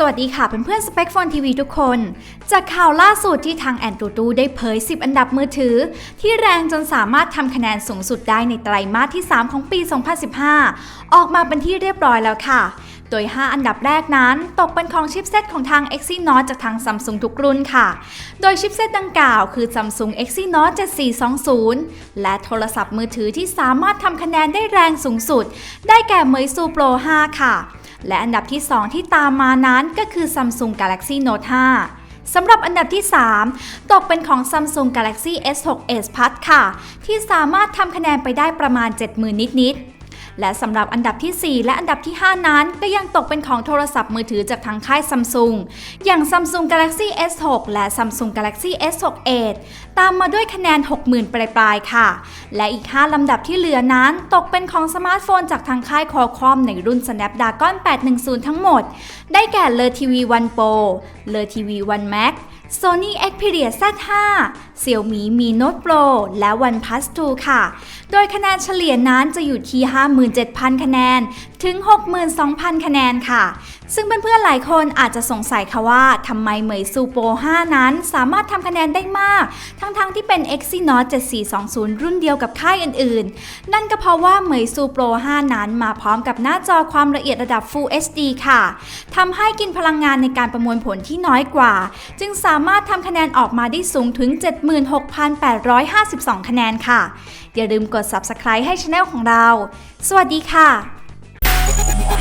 สวัสดีค่ะเพื่อนๆสเปคฟอนทีวีทุกคน จากข่าวล่าสุดที่ทางแอนตูตูได้เผย 10 อันดับมือถือ ที่แรงจนสามารถทำคะแนนสูงสุดได้ในไตรมาสที่ 3 ของปี 2015 ออกมาเป็นที่เรียบร้อยแล้วค่ะ โดย 5 อันดับแรกนั้น ตกเป็นของชิปเซตของทาง Exynos จากทาง Samsung ทุกรุ่นค่ะ โดยชิปเซตดังกล่าวคือ Samsung Exynos 7420 และโทรศัพท์มือถือที่สามารถทำคะแนนได้แรงสูงสุด ได้แก่ Meizu Pro 5 ค่ะ และอันดับที่ 2 ที่ตามมานั้นก็คือ Samsung Galaxy Note 5 สำหรับอันดับที่ 3 ตกเป็นของ Samsung Galaxy S6 Edge Plus ค่ะ ที่สามารถทำคะแนนไปได้ประมาณ 70,000 นิดๆ และสำหรับอันดับที่ 4 และอันดับที่ 5 นั้น ก็ยังตกเป็นของโทรศัพท์มือถือจากทางค่าย Samsung อย่าง Samsung Galaxy S6 และ Samsung Galaxy S6 Edge ตามมาด้วยคะแนน 60,000 ปลายๆ ค่ะ และอีก 5 ลำดับที่เหลือนั้น ตกเป็นของสมาร์ทโฟนจากทางค่าย Qualcomm ในรุ่น Snapdragon 810 ทั้งหมด ได้แก่เลอ TV One Pro เลอ TV One Max Sony Xperia Z5 Xiaomi Mi Note Pro และ OnePlus 2 ค่ะ โดยคะแนนเฉลี่ยนั้นจะอยู่ที่ 57,000 คะแนน ถึง 62,000 คะแนนค่ะ ซึ่งเพื่อนๆหลายคนอาจจะสงสัยค่ะว่าทำไมเหมยซูโปร5 นั้นสามารถทำคะแนนได้มาก ทั้งๆที่เป็น Exynos 7420 รุ่นเดียวกับค่ายอื่นๆ นั่นก็เพราะว่าเหมยซูโปร5 นั้นมาพร้อมกับหน้าจอความละเอียดระดับ Full HD ค่ะทำให้กินพลังงานในการประมวลผลที่น้อยกว่า จึงสาามารถทำคะแนนออกมาได้สูงถึง 76,852 คะแนนค่ะ อย่าลืมกด Subscribe ให้ช anel ของเรา สวัสดีค่ะ